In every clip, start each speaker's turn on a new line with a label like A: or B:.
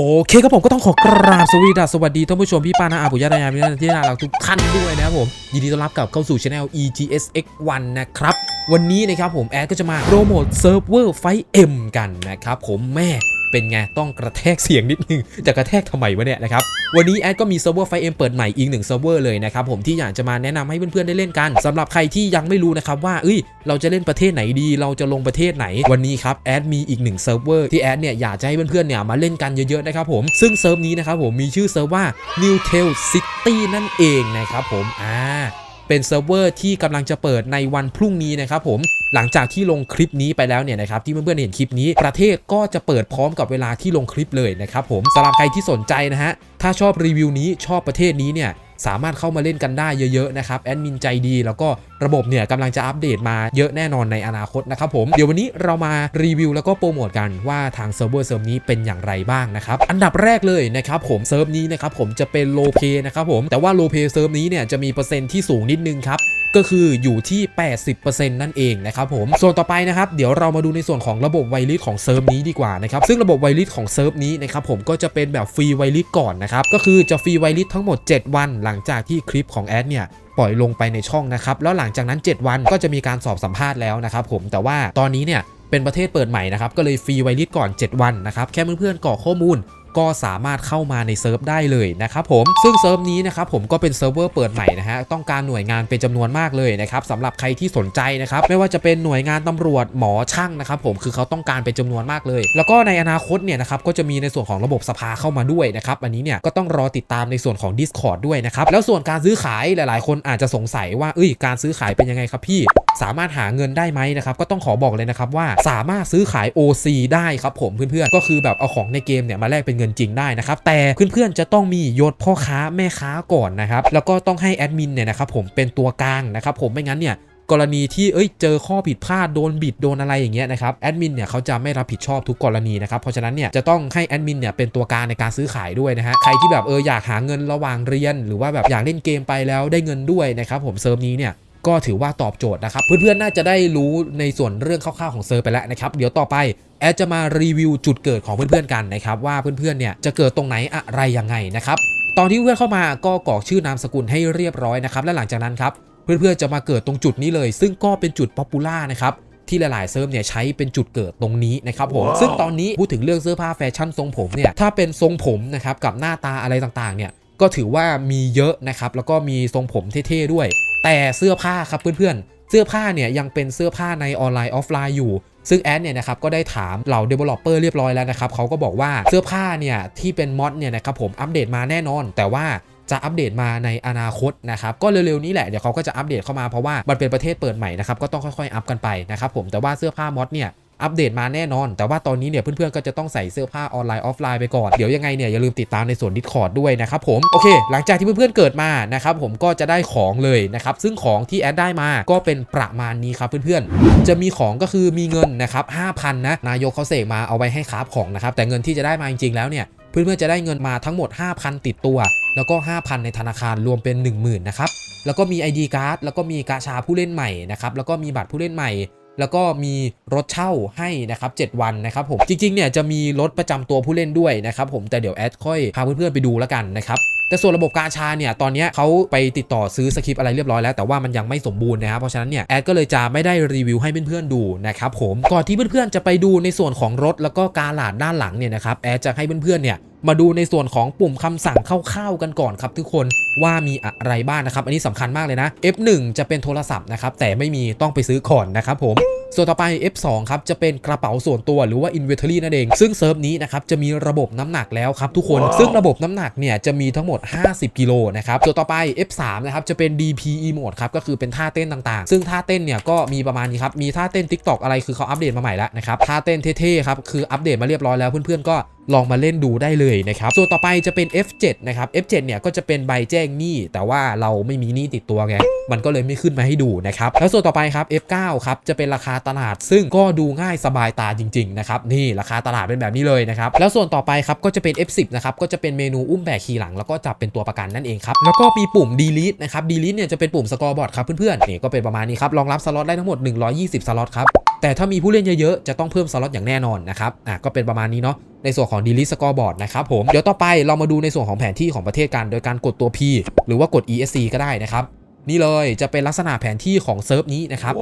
A: โอเคครับผมก็ต้องขอกราบสวีดัสสวัสดีท่านผู้ชมพี่ป้านาอาปุยะนายามินาที่น่ารักทุกท่านด้วยนะครับผม ยินดีต้อนรับกลับเข้าสู่ช anel EGSX1 นะครับ วันนี้นะครับผมแอดก็จะมาโปรโมทเซิร์ฟเวอร์ไฟเอ็มกันนะครับผมแม่ เป็นไงต้องกระแทกเสียงนิดนึง จะกระแทกทำไมวะเนี่ยนะครับ วันนี้แอดก็มีเซิร์ฟเวอร์ไฟเอ็มเปิดใหม่อีกหนึ่งเซิร์ฟเวอร์เลยนะครับผมที่อยากจะมาแนะนำให้เพื่อนๆได้เล่นกันสำหรับใครที่ยังไม่รู้นะครับว่าเอ้ยเราจะเล่นประเทศไหนดี เราจะลงประเทศไหนวันนี้ครับแอดมีอีกหนึ่งเซิร์ฟเวอร์ที่แอดเนี่ยอยากจะให้เพื่อนๆเนี่ยมาเล่นกันเยอะๆนะครับผมซึ่งเซิร์ฟนี้นะครับผมมีชื่อเซิร์ฟว่า New Tail City นั่นเองนะครับผมอ่า เป็นเซิร์ฟเวอร์ที่กำลังจะเปิดในวันพรุ่งนี้นะครับผมหลังจากที่ลงคลิปนี้ไปแล้วเนี่ยนะครับที่เพื่อนๆเห็นคลิปนี้ประเทศก็จะเปิดพร้อมกับเวลาที่ลงคลิปเลยนะครับผมสำหรับใครที่สนใจนะฮะถ้าชอบรีวิวนี้ชอบประเทศนี้เนี่ย สามารถเข้ามาเล่นกันได้เยอะๆนะครับแอดมินใจดี แล้วก็ระบบเนี่ยกำลังจะอัปเดตมาเยอะแน่นอนในอนาคตนะครับผมเดี๋ยววันนี้เรามารีวิวแล้วก็โปรโมทกันว่าทางเซิร์ฟเวอร์เซิร์ฟนี้เป็นอย่างไรบ้างนะครับอันดับแรกเลยนะครับผมเซิร์ฟนี้นะครับผมจะเป็นโลเพนะครับผมแต่ว่าโลเพเซิร์ฟนี้เนี่ยจะมีเปอร์เซ็นต์ที่สูงนิดนึงครับก็คืออยู่ที่ 80%นั่นเองนะครับผมส่วนต่อไปนะครับเดี๋ยวเรามาดูในส่วนของระบบไวริสของเซิร์ฟนี้ดีกว่านะครับซึ่งระบบไวริสของเซิร์ฟนี้นะครับผมก็จะเป็นแบบฟรีไวริสก่อนนะครับก็คือจะฟรีไวริสทั้งหมด 7 วัน หลังจากที่คลิปของแอดเนี่ยปล่อยลงไปในช่องนะครับแล้วหลังจากนั้น 7 วันก็จะมีการสอบสัมภาษณ์แล้วนะครับผมแต่ว่าตอนนี้เนี่ยเป็นประเทศเปิดใหม่นะครับก็เลยฟรีไวริสก่อน 7 วันนะครับแค่เพื่อนๆกรอกข้อมูล ก็สามารถเข้ามาในเซิร์ฟได้เลยนะครับผมซึ่งเซิร์ฟนี้นะครับผมก็เป็นเซิร์ฟเวอร์เปิดใหม่นะฮะต้องการหน่วยงานเป็นจำนวนมากเลยนะครับสำหรับใครที่สนใจนะครับไม่ว่าจะเป็นหน่วยงานตำรวจหมอช่างนะครับผมคือเขาต้องการเป็นจำนวนมากเลย แล้วก็ในอนาคตเนี่ยนะครับก็จะมีในส่วนของระบบสภาเข้ามาด้วยนะครับอันนี้เนี่ยก็ต้องรอติดตามในส่วนของ Discord ด้วยนะครับแล้วส่วนการซื้อขายหลาย ๆ คนอาจจะสงสัยว่าเอ้ยการซื้อขายเป็นยังไงครับพี่สามารถหาเงินได้ไหมนะครับก็ต้องขอบอกเลยนะครับว่าสามารถซื้อขาย OC ได้ครับผมเพื่อนๆก็คือแบบเอาของในเกมเนี่ยมาแลกเป็นเงินจริงได้นะครับแต่เพื่อนๆจะต้องมียศพ่อค้าแม่ค้าก่อนนะครับแล้วก็ต้องให้แอดมินเนี่ยนะครับผมเป็นตัวกลางนะครับผมไม่งั้นเนี่ยกรณีที่เอ้ยเจอข้อผิดพลาดโดนบิดโดนอะไรอย่างเงี้ยนะครับแอดมินเนี่ยเขาจะไม่รับผิดชอบทุกกรณีนะครับเพราะฉะนั้นเนี่ยจะต้องให้แอดมินเนี่ยเป็นตัวกลางในการซื้อขายด้วยนะฮะใครที่แบบเอออยากหาเงินระหว่างเรียน หรือว่าแบบอยากเล่นเกมไปแล้วได้เงินด้วยนะครับผมเซิร์ฟนี้เนี่ย ก็ถือว่าตอบโจทย์นะครับ เพื่อนๆน่าจะได้รู้ในส่วนเรื่องคร่าวๆของเซิร์ฟไปแล้วนะครับ เดี๋ยวต่อไปแอดจะมารีวิวจุดเกิดของเพื่อนๆกันนะครับ ว่าเพื่อนๆเนี่ยจะเกิดตรงไหนอะไรยังไงนะครับตอนที่เพื่อนเข้ามาก็กรอกชื่อนามสกุลให้เรียบร้อยนะครับและหลังจากนั้นครับเพื่อนๆจะมาเกิดตรงจุดนี้เลย ซึ่งก็เป็นจุดป๊อปปูล่านะครับที่หลายๆเซิร์ฟเนี่ยใช้เป็นจุดเกิดตรงนี้นะครับผมซึ่งตอนนี้พูดถึงเรื่องเสื้อผ้าแฟชั่นทรงผมเนี่ยถ้าเป็นทรงผมนะครับกับหน้าตาอะไรต่างๆเนี่ยก็ถือว่ามีเยอะนะครับแล้วก็มีทรงผมเท่ๆด้วย แต่เสื้อผ้าครับเพื่อนๆ เสื้อผ้าเนี่ยยังเป็นเสื้อผ้าในออนไลน์ออฟไลน์อยู่ ซึ่งแอดเนี่ยนะครับก็ได้ถามเหล่า developer เรียบร้อยแล้วนะครับเขาก็บอกว่าเสื้อผ้าเนี่ยที่เป็นมอดเนี่ยนะครับผมอัปเดตมาแน่นอน แต่ว่าจะอัปเดตมาในอนาคตนะครับก็เร็วๆนี้แหละเดี๋ยวเขาก็จะอัปเดตเข้ามาเพราะว่ามันเป็นประเทศเปิดใหม่นะครับก็ต้องค่อยๆอัปกันไปนะครับผมแต่ว่าเสื้อผ้ามอดเนี่ย อัปเดตมาแน่นอน แต่ว่าตอนนี้เนี่ยเพื่อนๆก็จะต้องใส่เสื้อผ้าออนไลน์ออฟไลน์ไปก่อน เดี๋ยวยังไงเนี่ยอย่าลืมติดตามในส่วน Discord ด้วยนะครับผม โอเค หลังจากที่เพื่อนๆเกิดมานะครับผมก็จะได้ของเลยนะครับ ซึ่งของที่แอดได้มาก็เป็นประมาณนี้ครับเพื่อนๆ จะมีของก็คือมีเงินนะครับ5,000นนะ นายกเขาเสกมาเอาไว้ให้คราฟของนะครับ แต่เงินที่จะได้มาจริงๆแล้วเนี่ยเพื่อนๆจะได้เงินมาทั้งหมด 5,000 ติดตัว แล้วก็ 5,000 ในธนาคารรวมเป็น 10,000นะครับแล้วก็มี ID การ์ดแล้วก็มีกาชาผู้เล่นใหม่นะครับแล้วก็มีบัตรผู้เล่นใหม่ แล้วก็มีรถเช่าให้นะครับ7วันนะครับผมจริงๆเนี่ยจะมีรถประจำตัวผู้เล่นด้วยนะครับผมแต่เดี๋ยวแอดค่อยพาเพื่อนๆไปดูแล้วกันนะครับ แต่ส่วนระบบกาชาเนี่ยตอนนี้เขาไปติดต่อซื้อสคริปอะไรเรียบร้อยแล้วแต่ว่ามันยังไม่สมบูรณ์นะครับเพราะฉะนั้นเนี่ยแอดก็เลยจะไม่ได้รีวิวให้เพื่อนๆดูนะครับผมก่อนที่เพื่อนๆจะไปดูในส่วนของรถแล้วก็กาหลาดด้านหลังเนี่ยนะครับแอดจะให้เพื่อนๆเนี่ยมาดูในส่วนของปุ่มคำสั่งคร่าวๆกันก่อนครับทุกคนว่ามีอะไรบ้างนะครับ อันนี้สำคัญมากเลยนะ F1 จะเป็นโทรศัพท์นะครับแต่ไม่มีต้องไปซื้อก่อนนะครับผม ส่วนต่อไป F2 ครับจะเป็นกระเป๋าส่วนตัวหรือว่า inventory นั่นเอง ซึ่งเซิร์ฟนี้นะครับจะมีระบบน้ำหนักแล้วครับทุกคน ซึ่งระบบน้ำหนักเนี่ยจะมีทั้งหมด 50 กิโลนะครับส่วนต่อไป F3 นะครับจะเป็น DPE mode ครับก็คือเป็นท่าเต้นต่างๆ ซึ่งท่าเต้นเนี่ยก็มีประมาณนี้ครับมีท่าเต้น TikTok อะไรคือเขาอัปเดตมาใหม่แล้วนะครับท่าเต้นเท่ๆครับคืออัปเดตมาเรียบร้อยแล้วเพื่อนๆก็ ลองมาเล่นดูได้เลยนะครับส่วนต่อไปจะเป็น F7 นะครับ F7 เนี่ยก็จะเป็นใบแจ้งหนี้แต่ว่าเราไม่มีหนี้ติดตัวไงมันก็เลยไม่ขึ้นมาให้ดูนะครับแล้วส่วนต่อไปครับ F9 ครับจะเป็นราคาตลาด ซึ่งก็ดูง่ายสบายตาจริงๆนะครับนี่ราคาตลาดเป็นแบบนี้เลยนะครับแล้วส่วนต่อไปครับก็จะเป็น F10 นะครับก็จะเป็นเมนูอุ้มแบกขี่หลังแล้วก็จับเป็นตัวประกันนั่นเองครับแล้วก็มีปุ่ม delete นะครับ delete เนี่ยจะเป็นปุ่มสกอร์บอร์ดครับเพื่อนๆนี่ก็เป็นประมาณนี้ครับรองรับสล็อตได้ทั้งหมด 120 สล็อตครับ แต่ถ้ามีผู้เล่นเยอะๆ จะต้องเพิ่มสล็อตอย่างแน่นอนนะครับอะก็เป็นประมาณนี้เนาะในส่วนของ delete scoreboard นะครับผมเดี๋ยวต่อไปเรามาดูในส่วนของแผนที่ของประเทศกัน โดยการกดตัว P หรือว่ากด ESC ก็ได้นะครับนี่เลยจะเป็นลักษณะแผนที่ของเซิร์ฟนี้นะครับ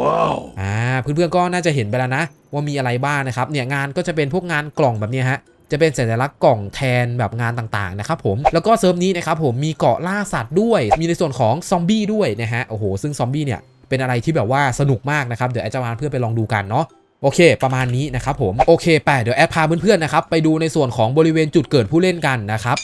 A: อ่าเพื่อนๆก็น่าจะเห็นไปแล้วนะ ว่ามีอะไรบ้างนะครับเนี่ยงานก็จะเป็นพวกงานกล่องแบบเนี้ยฮะจะเป็นสัญลักษณ์กล่องแทนแบบงานต่างๆนะครับผมแล้วก็เซิร์ฟนี้นะครับผมมีเกาะล่าสัตว์ด้วย มีในส่วนของซอมบี้ด้วยนะฮะโอ้โหซึ่งซอมบี้เนี่ย เป็นอะไรที่แบบว่าสนุกมากนะครับ เดี๋ยวแอดจะมาเพื่อนไปลองดูกันเนาะโอเค ประมาณนี้นะครับผมโอเคไปเดี๋ยวแอดพาเพื่อนๆนะครับไปดูในส่วนของบริเวณจุดเกิดผู้เล่นกันนะครับ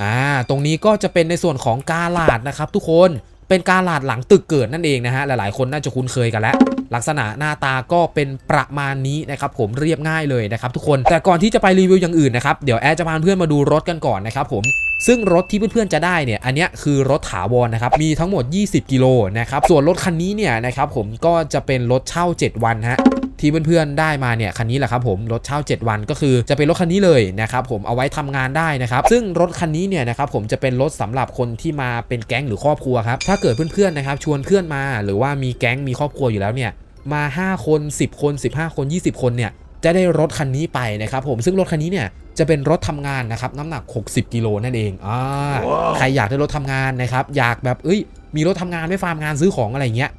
A: อ่าตรงนี้ก็จะเป็นในส่วนของกาลาดนะครับ ทุกคนเป็นกาลาดหลังตึกเกิดนั่นเองนะฮะหลายๆคนน่าจะคุ้นเคยกันแล้ว ลักษณะหน้าตาก็เป็นประมาณนี้นะครับผมเรียบง่ายเลยนะครับทุกคนแต่ก่อนที่จะไปรีวิวอย่างอื่นนะครับเดี๋ยวแอดจะพาเพื่อนมาดูรถกันก่อนนะครับผมซึ่งรถที่เพื่อนๆจะได้เนี่ยอันนี้คือรถถาวรนะครับมีทั้งหมด 20 กิโลนะครับส่วนรถคันนี้เนี่ยนะครับผมก็จะเป็นรถเช่า 7 วันฮะ ที่เพื่อนๆได้มาเนี่ยคันนี้แหละครับผมรถเช่า 7 วันก็คือจะเป็นรถคันนี้เลยนะครับผมเอาไว้ทำงานได้นะครับซึ่งรถคันนี้เนี่ยนะครับผมจะเป็นรถสำหรับคนที่มาเป็นแก๊งหรือครอบครัวครับถ้าเกิดเพื่อนๆนะครับชวนเพื่อนมา หรือว่ามีแก๊งมีครอบครัวอยู่แล้วเนี่ยมา 5 คน 10 คน 15 คน 20 คนเนี่ยจะได้รถคันนี้ไปนะครับผมซึ่งรถคันนี้เนี่ยจะเป็นรถทำงานนะครับน้ำหนัก 60 กิโลนั่นเองอ่าใครอยากได้รถทำงานนะครับอยากแบบเอ้ยมีรถทำงานไม่ฟาร์มงานซื้อของอะไรเงี้ย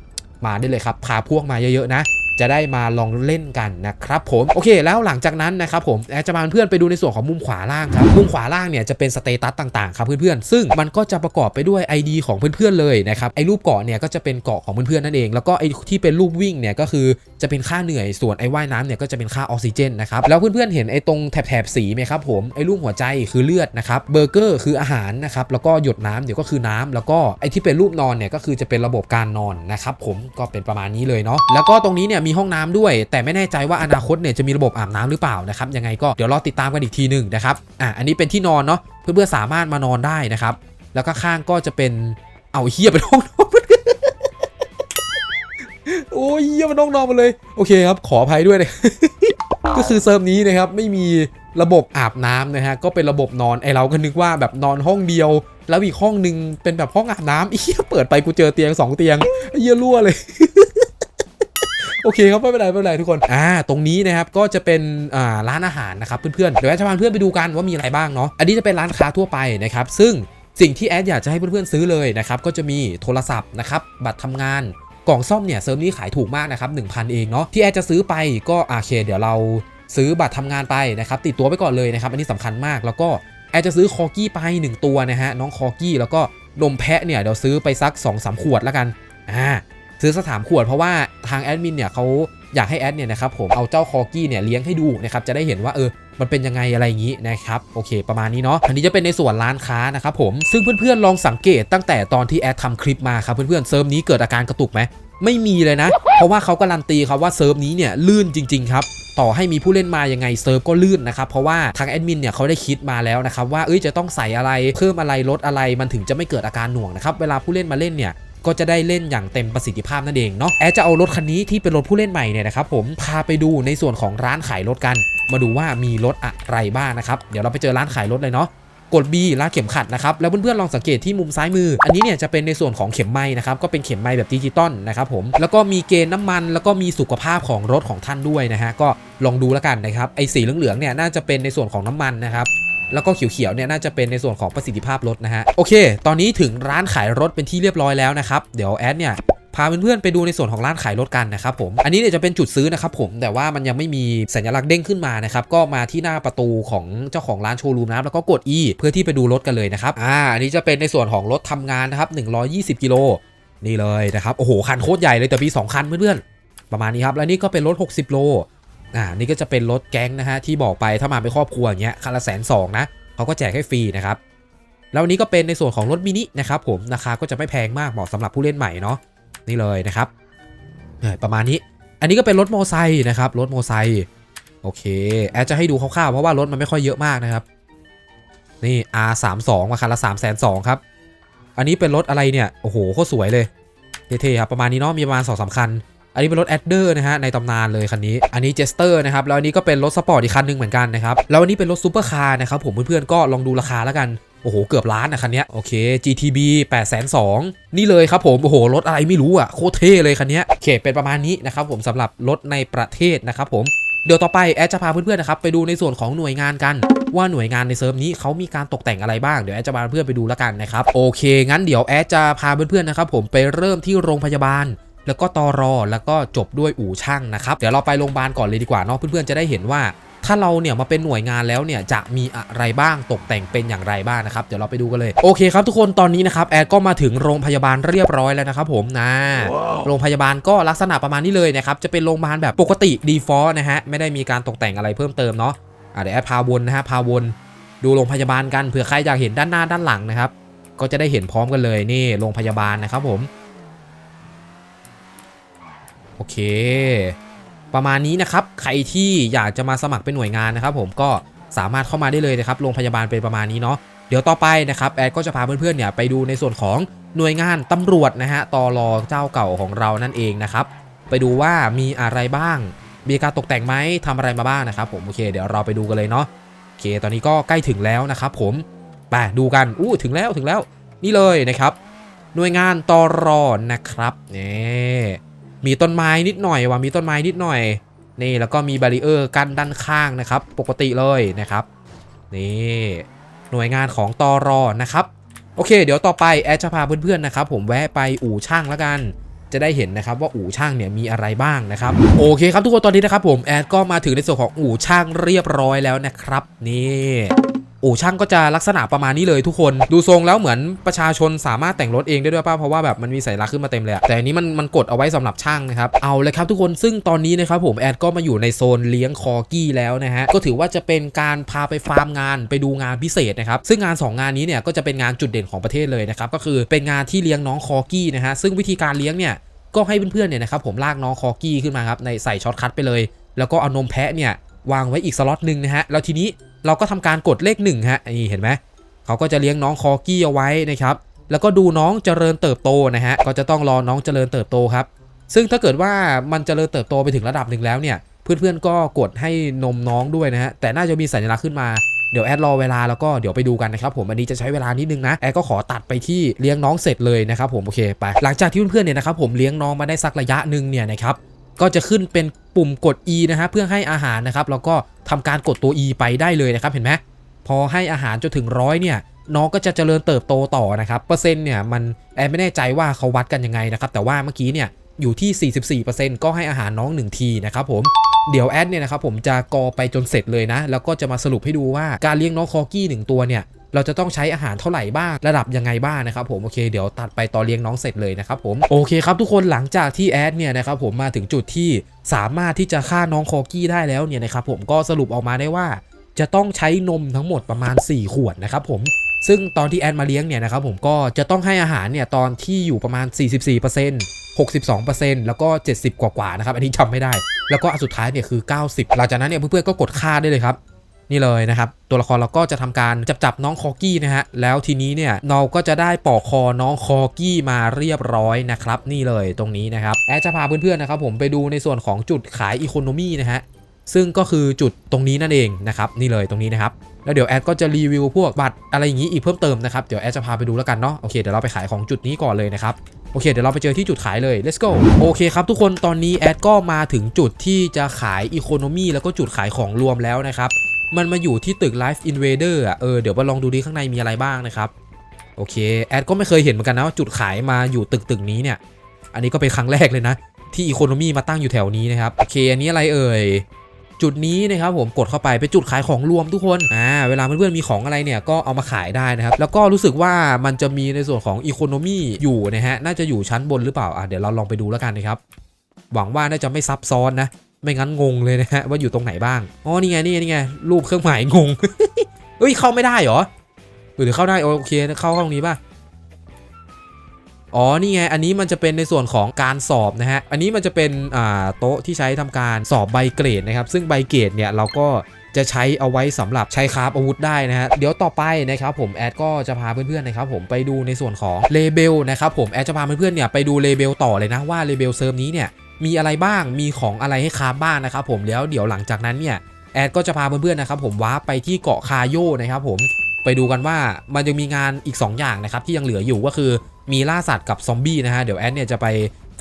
A: มาได้เลยครับพาพวกมาเยอะๆนะ จะได้มาลองเล่นกันนะครับผมโอเค แล้วหลังจากนั้นนะครับผมจะพาเพื่อนไปดูในส่วนของมุมขวาล่างครับมุมขวาล่างเนี่ยจะเป็นสเตตัสต่างๆครับเพื่อนๆซึ่งมันก็จะประกอบไปด้วย ID ของเพื่อนๆเลยนะครับไอ้รูปเกาะเนี่ยก็จะเป็นเกาะของเพื่อนๆนั่นเอง แล้วก็ไอ้ที่เป็นรูปวิ่งเนี่ยก็คือจะเป็นค่าเหนื่อยส่วนไอ้ว่ายน้ำเนี่ยก็จะเป็นค่าออกซิเจนนะครับแล้วเพื่อนๆเห็นไอ้ตรงแถบๆสีไหมครับผมไอ้รูปหัวใจคือเลือดนะครับเบอร์เกอร์คืออาหารนะครับแล้วก็หยดน้ำเดี๋ยวก็คือน้ำแล้วก็ไอ้ที่เป็นรูปนอนเนี่ยก็คือจะเป็นระบบการนอนนะครับผมก็เป็นประมาณนี้เลยเนาะแล้วก็ตรงนี้เนี่ยมีห้องน้ำด้วย แต่ไม่แน่ใจว่าอนาคตเนี่ยจะมีระบบอาบน้ำหรือเปล่านะครับยังไงก็เดี๋ยวรอติดตามกันอีกทีหนึ่งนะครับอะอันนี้เป็นที่นอนเนาะเพื่อนๆสามารถมานอนได้นะครับ แล้วก็ข้างก็จะเป็นเอาเฮียเป็นห้องนอนโอ้ยเฮียมันห้องนอนมาเลยโอเคครับขออภัยด้วยนะก็คือเซิร์ฟนี้นะครับไม่มีระบบอาบน้ำนะฮะก็เป็นระบบนอนไอเราก็นึกว่าแบบนอนห้องเดียว แล้วอีกห้องหนึ่งเป็นแบบห้องอาบน้ำเฮียเปิดไปกูเจอเตียงสองเตียงเฮียรั่วเลย โอเคครับไม่เป็นไรไม่เป็นไรทุกคนอ่าตรงนี้นะครับก็จะเป็นอ่าร้านอาหารนะครับเพื่อนๆเดี๋ยวแอดจะพาเพื่อนไปดูกันว่ามีอะไรบ้างเนาะอันนี้จะเป็นร้านค้าทั่วไปนะครับซึ่งสิ่งที่แอดอยากจะให้เพื่อนๆซื้อเลยนะครับก็จะมีโทรศัพท์นะครับบัตรทำงานกล่องซ่อมเนี่ยเซิร์ฟนี้ขายถูกมากนะครับ1,000 เองเนาะที่แอดจะซื้อไปก็โอเคเดี๋ยวเราซื้อบัตรทำงานไปนะครับติดตัวไปก่อนเลยนะครับอันนี้สำคัญมากแล้วก็แอดจะซื้อคอกี้ไป 1 ตัวนะฮะน้องคอกี้แล้วก็นมแพะเนี่ยเดี๋ยวซื้อไปสัก2-3ขวดแล้วกันอ่า ซื้อสักสามขวดเพราะว่าทางแอดมินเนี่ยเขาอยากให้แอดเนี่ยนะครับผมเอาเจ้าคอกี้เนี่ยเลี้ยงให้ดูนะครับจะได้เห็นว่าเออมันเป็นยังไงอะไรอย่างนี้นะครับโอเค ประมาณนี้เนาะอันนี้จะเป็นในส่วนร้านค้านะครับผมซึ่งเพื่อนๆลองสังเกตตั้งแต่ตอนที่แอดทำคลิปมาครับเพื่อนๆเซิร์ฟนี้เกิดอาการกระตุกไหมไม่มีเลยนะ เพราะว่าเขาการันตีครับว่าเซิร์ฟนี้เนี่ยลื่นจริง ๆ ครับต่อให้มีผู้เล่นมายังไงเซิร์ฟก็ลื่นนะครับ เพราะว่าทางแอดมินเนี่ยเขาได้คิดมาแล้วนะครับว่าเอ้ยจะต้องใส่อะไรเพิ่มอะไรลดอะไรมันถึงจะไม่เกิดอาการหน่วงนะครับเวลาผู้เล่นมาเล่นเนี่ย ก็จะได้เล่นอย่างเต็มประสิทธิภาพนั่นเองเนาะแอดจะเอารถคันนี้ที่เป็นรถผู้เล่นใหม่เนี่ยนะครับผมพาไปดูในส่วนของร้านขายรถกัน มาดูว่ามีรถอะไรบ้างนะครับเดี๋ยวเราไปเจอร้านขายรถเลยเนาะกด B ร้านเข็มขัดนะครับ แล้วเพื่อนๆลองสังเกตที่มุมซ้ายมือ อันนี้เนี่ยจะเป็นในส่วนของเข็มไม้นะครับ ก็เป็นเข็มไม้แบบดิจิตอลนะครับผม แล้วก็มีเกณฑ์น้ำมัน แล้วก็มีสุขภาพของรถของท่านด้วยนะฮะ ก็ลองดูแล้วกันนะครับ ไอ้สีเหลืองๆเนี่ยน่าจะเป็นในส่วนของน้ำมันนะครับ แล้วก็เขียวๆเนี่ยน่าจะเป็นในส่วนของประสิทธิภาพรถนะฮะโอเค ตอนนี้ถึงร้านขายรถเป็นที่เรียบร้อยแล้วนะครับเดี๋ยวแอดเนี่ยพาเพื่อนๆไปดูในส่วนของร้านขายรถกันนะครับผม อันนี้เนี่ยจะเป็นจุดซื้อนะครับผม แต่ว่ามันยังไม่มีสัญลักษณ์เด้งขึ้นมานะครับ ก็มาที่หน้าประตูของเจ้าของร้านโชว์รูมนะครับแล้วก็กด E เพื่อที่ไปดูรถกันเลยนะครับ อ่า อันนี้จะเป็นในส่วนของรถทำงานนะครับ 120 กิโล นี่เลยนะครับ โอ้โห คันโคตรใหญ่เลยแต่มีสองคันเพื่อนๆ ประมาณนี้ครับ แล้วนี่ก็เป็นรถ 60 โล อ่านี่ก็จะเป็นรถแก๊งนะฮะที่บอกไปถ้ามาเป็นครอบครัวอย่างเงี้ยคันละแสนสองนะเขาก็แจกให้ฟรีนะครับแล้วนี้ก็เป็นในส่วนของรถมินินะครับผมราคาก็จะไม่แพงมากเหมาะสำหรับผู้เล่นใหม่เนาะนี่เลยนะครับประมาณนี้ อันนี้ก็เป็นรถโมไซค์นะครับรถโมไซค์โอเคแอดจะให้ดูคร่าวๆเพราะว่ารถมันไม่ค่อยเยอะมากนะครับนี่ R32 มาคันละ3 2 0 0 0ครับ อันนี้เป็นรถอะไรเนี่ย โอ้โห โคตรสวยเลย เท่ๆครับ ประมาณนี้เนาะ มีประมาณ2องสคัญ อันนี้เป็นรถแอดเดอร์นะฮะในตำนานเลยคันนี้ อันนี้เจสเตอร์นะครับ แล้วอันนี้ก็เป็นรถสปอร์ตอีกคันหนึ่งเหมือนกันนะครับ แล้วอันนี้เป็นรถซูเปอร์คาร์นะครับผมเพื่อนๆก็ลองดูราคาแล้วกัน โอ้โห เกือบล้านนะคันนี้โอเค GTB 8 2 0 0นี่เลยครับผม โอ้โห รถอะไรไม่รู้อะ โคตรเท่เลยคันนี้โอเคเป็นประมาณนี้นะครับผมสำหรับรถในประเทศนะครับผมเดี๋ยวต่อไปแอดจะพาเพื่อนๆนะครับไปดูในส่วนของหน่วยงานกัน ว่าหน่วยงานในเซิร์ฟนี้เขามีการตกแต่งอะไรบ้างเดี๋ยวแอดจะพาเพื่อนไปดูแล้วกันนะครับโอเค งั้นเดี๋ยวแอดจะพาเพื่อนๆนะครับผมไปเริ่มที่โรงพยาบาล แล้วก็ตอรอแล้วก็จบด้วยอู่ช่างนะครับ เดี๋ยวเราไปโรงพยาบาลก่อนเลยดีกว่าเนาะเพื่อนๆจะได้เห็นว่า ถ้าเราเนี่ยมาเป็นหน่วยงานแล้วเนี่ยจะมีอะไรบ้างตกแต่งเป็นอย่างไรบ้างนะครับเดี๋ยวเราไปดูกันเลยโอเคครับทุกคนตอนนี้นะครับแอดก็มาถึงโรงพยาบาลเรียบร้อยแล้วนะครับผมนะ โรงพยาบาลก็ลักษณะประมาณนี้เลยนะครับจะเป็นโรงพยาบาลแบบปกติ default นะฮะไม่ได้มีการตกแต่งอะไรเพิ่มเติมเนาะอะเดี๋ยวแอดพาวนนะฮะพาวนดูโรงพยาบาลกันเผื่อใครอยากเห็นด้านหน้าด้านหลังนะครับก็จะได้เห็นพร้อมกันเลยนี่โรงพยาบาลนะครับผมโอเค ประมาณนี้นะครับ ใครที่อยากจะมาสมัครเป็นหน่วยงานนะครับ ผมก็สามารถเข้ามาได้เลยนะครับโรงพยาบาลเป็นประมาณนี้เนาะเดี๋ยวต่อไปนะครับแอดก็จะพาเพื่อนๆเนี่ยไปดูในส่วนของหน่วยงานตำรวจนะฮะตอรอเจ้าเก่าของเรานั่นเองนะครับไปดูว่ามีอะไรบ้าง มีการตกแต่งไหมทำอะไรมาบ้างนะครับผมโอเค เดี๋ยวเราไปดูกันเลยเนาะโอเค ตอนนี้ก็ใกล้ถึงแล้วนะครับผมไปดูกันอู้ถึงแล้วถึงแล้ว นี่เลยนะครับ หน่วยงานตอรอนะครับเนี่ มีต้นไม้นิดหน่อยว่ะมีต้นไม้นิดหน่อย นี่แล้วก็มีบารีเออร์กั้นด้านข้างนะครับ ปกติเลยนะครับ นี่หน่วยงานของตอรอนะครับ โอเค เดี๋ยวต่อไปแอดจะพาเพื่อนๆนะครับ ผมแวะไปอู่ช่างแล้วกันจะได้เห็นนะครับว่าอู่ช่างเนี่ยมีอะไรบ้างนะครับโอเคครับทุกคนตอนนี้นะครับผมแอดก็มาถึงในส่วนของอู่ช่างเรียบร้อยแล้วนะครับนี่ อู่ช่างก็จะลักษณะประมาณนี้เลยทุกคนดูทรงแล้วเหมือนประชาชนสามารถแต่งรถเองได้ด้วยป่ะเพราะว่าแบบมันมีสัญลักษณ์ขึ้นมาเต็มเลยแต่อันนี้มันมันกดเอาไว้สำหรับช่างนะครับเอาเลยครับทุกคนซึ่งตอนนี้นะครับผมแอดก็มาอยู่ในโซนเลี้ยงคอกี้แล้วนะฮะก็ถือว่าจะเป็นการพาไปฟาร์มงานไปดูงานพิเศษนะครับซึ่งงาน 2 งานนี้เนี่ยก็จะเป็นงานจุดเด่นของประเทศเลยนะครับก็คือเป็นงานที่เลี้ยงน้องคอกี้นะฮะซึ่งวิธีการเลี้ยงเนี่ยก็ให้เพื่อนๆเนี่ยนะครับผมลากน้องคอกี้ขึ้นมาครับในใส่ช็อตคัทไปเลย แล้วก็เอานมแพะเนี่ยวางไว้อีกสล็อตหนึ่งนะฮะแล้วทีนี้ เราก็ทำการกดเลขหนึ่งฮะนี่เห็นไหมเขาก็จะเลี้ยงน้องคอกี้เอาไว้นะครับแล้วก็ดูน้องเจริญเติบโตนะฮะก็จะต้องรอน้องเจริญเติบโตครับ ซึ่งถ้าเกิดว่ามันเจริญเติบโตไปถึงระดับหนึ่งแล้วเนี่ยเพื่อนๆก็กดให้นมน้องด้วยนะฮะแต่น่าจะมีสัญลักษณ์ขึ้นมาเดี๋ยวแอดรอเวลาแล้วก็เดี๋ยวไปดูกันนะครับผมอันนี้จะใช้เวลานิดนึงนะแอดก็ขอตัดไปที่เลี้ยงน้องเสร็จเลยนะครับผมโอเคไปหลังจากที่เพื่อนๆเนี่ยนะครับผมเลี้ยงน้องมาได้สักระยะหนึ่งเนี่ยนะครับ ก็จะขึ้นเป็นปุ่มกด E นะฮะเพื่อให้อาหารนะครับแล้วก็ทำการกดตัว E ไปได้เลยนะครับเห็นไหมพอให้อาหารจนถึงร้อยเนี่ยน้องก็จะเจริญเติบโตต่อนะครับเปอร์เซ็นต์เนี่ยมันแอนไม่แน่ใจว่าเขาวัดกันยังไงนะครับแต่ว่าเมื่อกี้เนี่ยอยู่ที่ 44%ก็ให้อาหารน้อง 1 ทีนะครับผม เดี๋ยวแอดเนี่ยนะครับผมจะกอไปจนเสร็จเลยนะ แล้วก็จะมาสรุปให้ดูว่าการเลี้ยงน้องคอกี้หนึ่งตัวเนี่ยเราจะต้องใช้อาหารเท่าไหร่บ้างระดับยังไงบ้างนะครับผมโอเคเดี๋ยวตัดไปตอนเลี้ยงน้องเสร็จเลยนะครับผมโอเคครับทุกคนหลังจากที่แอดเนี่ยนะครับผมมาถึงจุดที่สามารถที่จะฆ่าน้องคอกี้ได้แล้วเนี่ยนะครับผมก็สรุปออกมาได้ว่า จะต้องใช้นมทั้งหมดประมาณ 4 ขวดนะครับผมซึ่งตอนที่แอดมาเลี้ยงเนี่ยนะครับผมก็จะต้องให้อาหารเนี่ยตอนที่อยู่ประมาณ 44% 62%แล้วก็ 70 กว่าๆนะครับ อันนี้จำไม่ได้ แล้วก็อันสุดท้ายเนี่ยคือ 90 หลังจากนั้นเนี่ยเพื่อนๆก็กดค่าได้เลยครับ นี่เลยนะครับ ตัวละครเราก็จะทำการจับจับน้องคอกี้นะฮะ แล้วทีนี้เนี่ยเราก็จะได้ปอกคอน้องคอกี้มาเรียบร้อยนะครับ นี่เลยตรงนี้นะครับ แอดจะพาเพื่อนๆนะครับผมไปดูในส่วนของจุดขายอีโคโนมี่นะฮะ ซึ่งก็คือจุดตรงนี้นั่นเองนะครับนี่เลยตรงนี้นะครับแล้วเดี๋ยวแอดก็จะรีวิวพวกบัตรอะไรอย่างนี้อีกเพิ่มเติมนะครับเดี๋ยวแอดจะพาไปดูแล้วกันเนาะโอเคเดี๋ยวเราไปขายของจุดนี้ก่อนเลยนะครับโอเคเดี๋ยวเราไปเจอที่จุดขายเลย let's go โอเคครับทุกคนตอนนี้แอดก็มาถึงจุดที่จะขายอีโคโนมีแล้วก็จุดขายของรวมแล้วนะครับมันมาอยู่ที่ตึก Life Invader อะเออเดี๋ยวมาลองดูดิข้างในมีอะไรบ้างนะครับโอเคแอดก็ไม่เคยเห็นเหมือนกันนะว่าจุดขายมาอยู่ตึกตึกนี้เนี่ย อันนี้ก็เป็นครั้งแรกเลยนะ ที่อีโคโนมีมาตั้งอยู่แถวนี้นะครับโอเคอันนี้อะไรเอ่ย จุดนี้นะครับผมกดเข้าไปเป็นจุดขายของรวมทุกคนอ่าเวลาเพื่อนๆมีของอะไรเนี่ยก็เอามาขายได้นะครับแล้วก็รู้สึกว่ามันจะมีในส่วนของอีโคโนมีอยู่นะฮะน่าจะอยู่ชั้นบนหรือเปล่าอะเดี๋ยวเราลองไปดูแล้วกันนะครับหวังว่าน่าจะไม่ซับซ้อนนะไม่งั้นงงเลยนะฮะว่าอยู่ตรงไหนบ้างอ๋อนี่ไงนี่ไงนี่ไงรูปเครื่องหมายงงเฮ้ยเข้าไม่ได้เหรอหรือเข้าได้โอเคเข้าห้องนี้ป่ะ อ๋อ นี่ไง อันนี้มันจะเป็นในส่วนของการสอบนะฮะ อันนี้มันจะเป็นโต๊ะที่ใช้ทำการสอบใบเกรดนะครับ ซึ่งใบเกรดเนี่ยเราก็จะใช้เอาไว้สำหรับใช้คราฟอาวุธได้นะฮะ เดี๋ยวต่อไปนะครับผมแอดก็จะพาเพื่อนๆนะครับผมไปดูในส่วนของเลเบลนะครับผมแอดจะพาเพื่อนๆเนี่ยไปดูเลเบลต่อเลยนะว่าเลเบลเซิร์ฟนี้เนี่ยมีอะไรบ้าง มีของอะไรให้คราฟบ้างนะครับผม แล้วเดี๋ยวหลังจากนั้นเนี่ยแอดก็จะพาเพื่อนๆนะครับผมว้าร์ปไปที่เกาะคาโยนะครับผม ไปดูกันว่ามันยังมีงานอีก 2 อย่างนะครับที่ยังเหลืออยู่ก็คือมีล่าสัตว์กับซอมบี้นะฮะเดี๋ยวแอดเนี่ยจะไป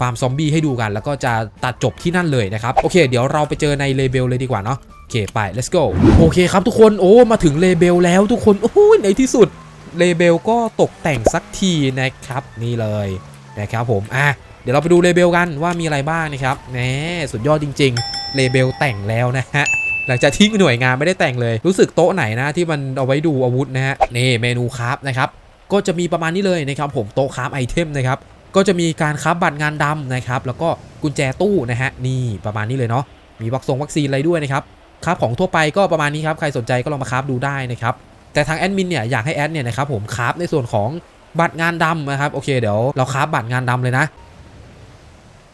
A: ฟาร์มซอมบี้ให้ดูกันแล้วก็จะตัดจบที่นั่นเลยนะครับ โอเค เดี๋ยวเราไปเจอในเลเบลเลยดีกว่าเนาะโอเคไป let's go โอเคครับทุกคนโอ้มาถึงเลเบลแล้วทุกคนโอ้ยในที่สุดเลเบลก็ตกแต่งสักทีนะครับนี่เลยนะครับผมอะเดี๋ยวเราไปดูเลเบลกันว่ามีอะไรบ้างนะครับแหมสุดยอดจริง ๆ เลเบลแต่งแล้วนะฮะ หลังจากที่หน่วยงานไม่ได้แต่งเลย รู้สึกโต๊ะไหนนะที่มันเอาไว้ดูอาวุธนะฮะนี่เมนูคราฟนะครับก็จะมีประมาณนี้เลยนะครับผมโต๊ะคราฟไอเทมนะครับก็จะมีการคราฟบัตรงานดำนะครับแล้วก็กุญแจตู้นะฮะนี่ประมาณนี้เลยเนาะมีวัคซงวัคซีนอะไรด้วยนะครับคราฟของทั่วไปก็ประมาณนี้ครับใครสนใจก็ลองมาคราฟดูได้นะครับแต่ทางแอดมินเนี่ยอยากให้แอดเนี่ยนะครับผมคราฟในส่วนของบัตรงานดำนะครับโอเคเดี๋ยวเราคราฟบัตรงานดำเลยนะ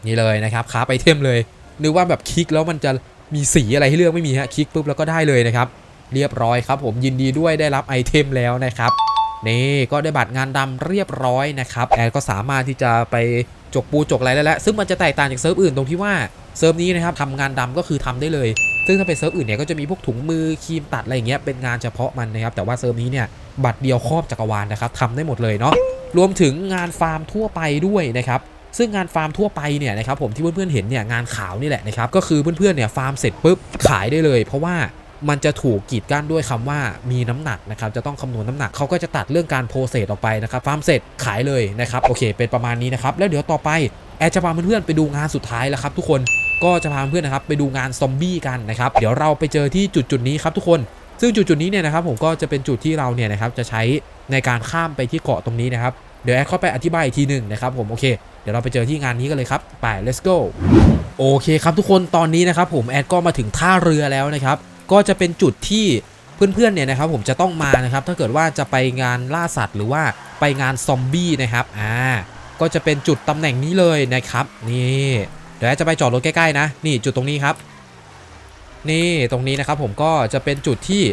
A: นี่เลยนะครับคราฟไอเทมเลยนึกว่าแบบคลิกแล้วมันจะ มีสีอะไรให้เลือกไม่มีฮะคลิกปุ๊บแล้วก็ได้เลยนะครับเรียบร้อยครับ ผมยินดีด้วยได้รับไอเทมแล้วนะครับนี่ก็ได้บัตรงานดำเรียบร้อยนะครับแอนก็สามารถที่จะไปจกปูจกอะไรได้แล้วซึ่งมันจะแตกต่างจากเซิร์ฟอื่นตรงที่ว่าเซิร์ฟนี้นะครับทำงานดำก็คือทำได้เลย ซึ่งถ้าเป็นเซิร์ฟอื่นเนี่ยก็จะมีพวกถุงมือครีมตัดอะไรอย่างเงี้ยเป็นงานเฉพาะมันนะครับแต่ว่าเซิร์ฟนี้เนี่ยบัตรเดียวครอบจักรวาลนะครับทำได้หมดเลยเนาะรวมถึงงานฟาร์มทั่วไปด้วยนะครับ ซึ่งงานฟาร์มทั่วไปเนี่ยนะครับผมที่เพื่อนๆเห็นเนี่ยงานขาวนี่แหละนะครับก็คือเพื่อนๆเนี่ยฟาร์มเสร็จปุ๊บขายได้เลย เพราะว่ามันจะถูกกีดกั้นด้วยคำว่ามีน้ำหนักนะครับจะต้องคำนวณน้ำหนักเขาก็จะตัดเรื่องการโปรเซสออกไปนะครับฟาร์มเสร็จขายเลยนะครับโอเค เป็นประมาณนี้นะครับแล้วเดี๋ยวต่อไปแอดจะพาเพื่อนๆไปดูงานสุดท้ายแล้วครับทุกคนก็จะพาเพื่อนนะครับไปดูงานซอมบี้กันนะครับเดี๋ยวเราไปเจอที่จุดจุดๆนี้ครับทุกคนซึ่งจุดจุดๆนี้เนี่ยนะครับผมก็จะเป็นจุดที่เราเนี่ยนะครับจะใช้ในการข้ามไปที่เกาะตรงนี้นะครับ เดี๋ยวแอดเข้าไปอธิบายอีกทีหนึ่งนะครับผมโอเคเดี๋ยวเราไปเจอที่งานนี้กันเลยครับไป let's go โอเคครับทุกคนตอนนี้นะครับผมแอดก็มาถึงท่าเรือแล้วนะครับก็จะเป็นจุดที่เพื่อนๆเนี่ยนะครับผมจะต้องมานะครับถ้าเกิดว่าจะไปงานล่าสัตว์หรือว่าไปงานซอมบี้นะครับอ่าก็จะเป็นจุดตำแหน่งนี้เลยนะครับนี่เดี๋ยวแอดจะไปจอดรถใกล้ๆนะนี่จุดตรงนี้ครับ นี่ตรงนี้นะครับผมก็จะเป็นจุดที่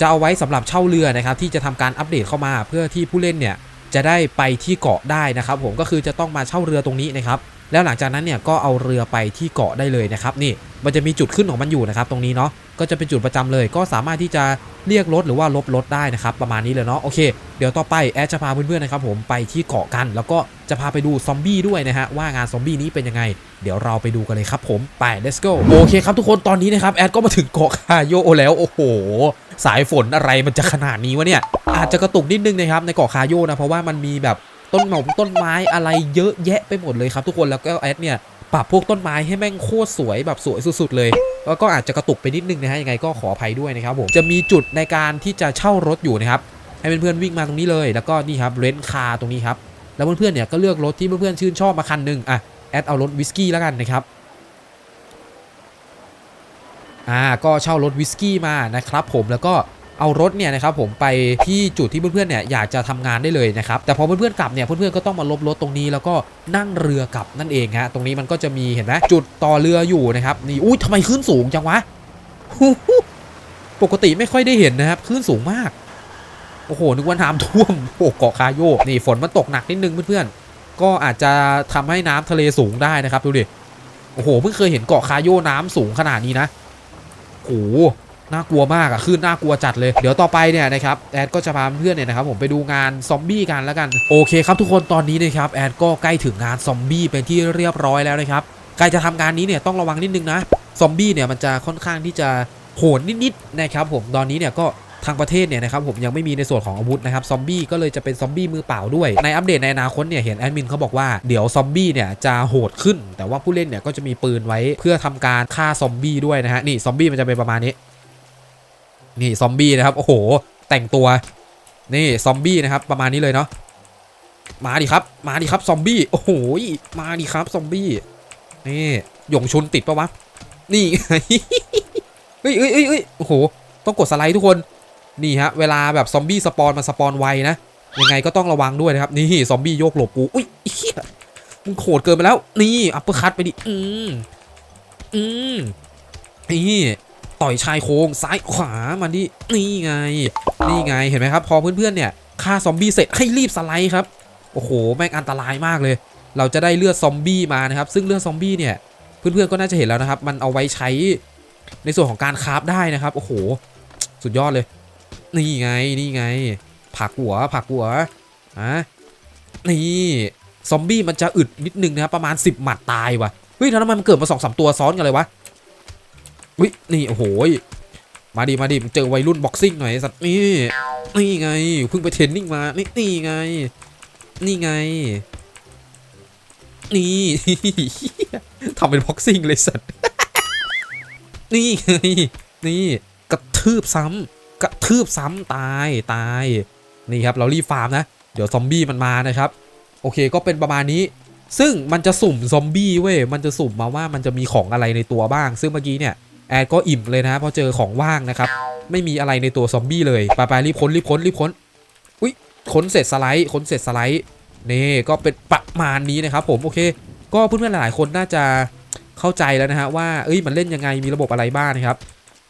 A: จะเอาไว้สำหรับเช่าเรือนะครับที่จะทำการอัปเดตเข้ามาเพื่อที่ผู้เล่นเนี่ย จะได้ไปที่เกาะได้นะครับผมก็คือจะต้องมาเช่าเรือตรงนี้นะครับแล้วหลังจากนั้นเนี่ยก็เอาเรือไปที่เกาะได้เลยนะครับนี่มันจะมีจุดขึ้นของมันอยู่นะครับตรงนี้เนาะก็จะเป็นจุดประจำเลย ก็สามารถที่จะเรียกรถหรือว่าลบรถได้นะครับประมาณนี้เลยเนาะโอเคเดี๋ยวต่อไปแอดจะพาเพื่อนๆนะครับผมไปที่เกาะกัน แล้วก็จะพาไปดูซอมบี้ด้วยนะฮะว่างานซอมบี้นี้เป็นยังไง เดี๋ยวเราไปดูกันเลยครับผมไป let's go โอเคครับทุกคนตอนนี้นะครับแอดก็มาถึงเกาะคาโยแล้วโอ้โห สายฝนอะไรมันจะขนาดนี้วะเนี่ย อาจจะกระตุกนิดนึงนะครับในเกาะคาโยนะ เพราะว่ามันมีแบบต้นหมต้นไม้อะไรเยอะแยะไปหมดเลยครับทุกคนแล้วก็แอดเนี่ยปรับพวกต้นไม้ให้แม่งโคตรสวยแบบสวยสุดๆเลย แล้วก็อาจจะกระตุกไปนิดนึงนะฮะยังไงก็ขออภัยด้วยนะครับผมจะมีจุดในการที่จะเช่ารถอยู่นะครับให้เพื่อนๆวิ่งมาตรงนี้เลย แล้วก็นี่ครับเรนคาร์ตรงนี้ครับแล้วเพื่อนๆเนี่ยก็เลือกรถที่เพื่อนๆชื่นชอบมาคันหนึงอะแอดเอารถวิสกี้แล้วกันนะครับ อ่าก็เช่ารถวิสกี้มานะครับผมแล้วก็เอารถเนี่ยนะครับผมไปที่จุดที่เพื่อนๆเนี่ยอยากจะทำงานได้เลยนะครับแต่พอเพื่อนๆกลับเนี่ยเพื่อนๆก็ต้องมาลบรถตรงนี้แล้วก็นั่งเรือกลับนั่นเองฮะตรงนี้มันก็จะมีเห็นไหมจุดต่อเรืออยู่นะครับนี่อุ้ยทำไมขึ้นสูงจังวะปกติไม่ค่อยได้เห็นนะครับขึ้นสูงมากโอ้โหนึกว่าน้ำท่วมโอ้เกาะคาโยกนี่ฝนมันตกหนักนิดนึงเพื่อนๆก็อาจจะทำให้น้ำทะเลสูงได้นะครับดูดิโอ้โหเพิ่งเคยเห็นเกาะคาโยน้ำสูงขนาดนี้นะ โอ้โหน่ากลัวมากอะคือนน่ากลัวจัดเลย เดี๋ยวต่อไปเนี่ยนะครับแอดก็จะพาเพื่อนเนี่ยนะครับผมไปดูงานซอมบี้กันแล้วกันโอเคครับทุกคนตอนนี้นะครับแอดก็ใกล้ถึงงานซอมบี้เป็นที่เรียบร้อยแล้วนะครับใครจะทำงานนี้เนี่ยต้องระวังนิดนึงนะซอมบี้เนี่ยมันจะค่อนข้างที่จะโหดนิดๆนะครับผมตอนนี้เนี่ยก็ ทางประเทศเนี่ยนะครับผมยังไม่มีในส่วนของอาวุธนะครับซอมบี้ก็เลยจะเป็นซอมบี้มือเปล่าด้วย ในอัปเดตในอนาคตเนี่ยเห็นแอดมินเขาบอกว่าเดี๋ยวซอมบี้เนี่ยจะโหดขึ้น แต่ว่าผู้เล่นเนี่ยก็จะมีปืนไว้เพื่อทำการฆ่าซอมบี้ด้วยนะฮะนี่ซอมบี้มันจะเป็นประมาณนี้ นี่ซอมบี้นะครับโอ้โห แต่งตัวนี่ซอมบี้นะครับประมาณนี้เลยเนาะมาดิครับ มาดิครับซอมบี้โอ้โหมาดิครับซอมบี้นี่หยงชุนติดปะวะนี่เฮ้ยเฮ้ยเฮ้ยโอ้โหต้องกดสไลด์ทุกคน นี่ฮะเวลาแบบซอมบี้สปอนมันสปอนไวนะยังไงก็ต้องระวังด้วยนะครับนี่ซอมบี้โยกหลบกูอุ้ยเหี้ยมึงโขดเกินไปแล้ว นี่อัปเปอร์คัตไปดิอืมอืมนี่ต่อยชายโครงซ้ายขวามาดินี่ไง นี่ไงเห็นไหมครับ พอเพื่อนๆเนี่ยฆ่าซอมบี้เสร็จให้รีบสไลด์ครับโอ้โหแม่งอันตรายมากเลย เราจะได้เลือดซอมบี้มานะครับซึ่งเลือดซอมบี้เนี่ยเพื่อนๆก็น่าจะเห็นแล้วนะครับ มันเอาไว้ใช้ในส่วนของการคราฟได้นะครับ โอ้โห สุดยอดเลย นี่ไงนี่ไง ผักหัวผักหัวอะนี่ซอมบี้มันจะอึดนิดนึงนะครับประมาณ 10 หมัดตายว่ะเฮ้ยแล้วทำไมมันเกิดมาสองสามตัวซ้อนกันเลยวะวินี่โอ้โหมาดิมาดิมเจอวัยรุ่นบ็อกซิ่งหน่อยสัตว์นี่นี่ไงเพิ่งไปเทรนนิ่งมานี่นี่ไง นี่ไง นี่ทำเป็นบ็อกซิ่งเลยสัตว์นี่ไงนี่กระทืบซ้ำ กระทืบซ้ำตายตายนี่ครับเรารีบฟาร์มนะ เดี๋ยวซอมบี้มันมานะครับ โอเคก็เป็นประมาณนี้ ซึ่งมันจะสุ่มซอมบี้เว้ยมันจะสุ่มมาว่ามันจะมีของอะไรในตัวบ้าง ซึ่งเมื่อกี้เนี่ยแอดก็อิ่มเลยนะเพราะเจอของว่างนะครับ ไม่มีอะไรในตัวซอมบี้เลยไปไปรีบค้นรีบค้นรีบค้นอุ้ยค้นเสร็จสไลด์ค้นเสร็จสไลด์นี่ก็เป็นประมาณนี้นะครับ ผมโอเค ก็เพื่อนๆหลายคนน่าจะเข้าใจแล้วนะฮะว่าเอ้ยมันเล่นยังไงมีระบบอะไรบ้างนะครับ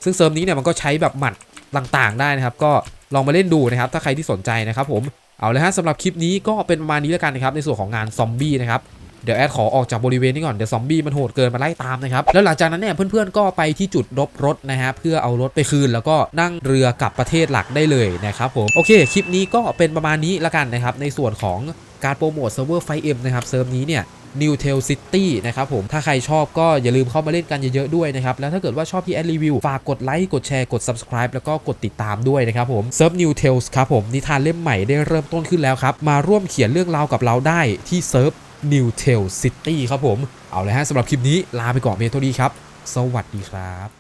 A: ซึ่งเซิร์ฟนี้เนี่ยมันก็ใช้แบบหมัด ต่างๆ ได้นะครับ ก็ลองมาเล่นดูนะครับ ถ้าใครที่สนใจนะครับผมเอาเลยฮะสำหรับคลิปนี้ก็เป็นประมาณนี้แล้วกันนะครับในส่วนของงานซอมบี้นะครับเดี๋ยวแอดขอออกจากบริเวณนี้ก่อน เดี๋ยวซอมบี้มันโหดเกินมาไล่ตามนะครับ แล้วหลังจากนั้นเนี่ยเพื่อนๆก็ไปที่จุดรบรถนะฮะเพื่อเอารถไปคืน แล้วก็นั่งเรือกลับประเทศหลักได้เลยนะครับผมโอเคคลิปนี้ก็เป็นประมาณนี้ละกันนะครับในส่วนของการโปรโมทเซิร์ฟเวอร์ไฟเอ็มนะครับเซิร์ฟนี้เนี่ย New Tail City นะครับผมถ้าใครชอบก็อย่าลืมเข้ามาเล่นกันเยอะๆด้วยนะครับแล้วถ้าเกิดว่าชอบพี่แอดรีวิวฝากกดไลค์กดแชร์กด subscribe แล้วก็กดติดตามด้วยนะครับผมเซิร์ฟ New Tales ครับผมนิทานเล่มใหม่ได้เริ่มต้นขึ้นแล้วครับมาร่วมเขียนเรื่องราวกับเราได้ที่เซิร์ฟ New Tales City ครับผมเอาเลยฮะสำหรับคลิปนี้ลาไปก่อนเพียงเท่านี้ครับ สวัสดีครับ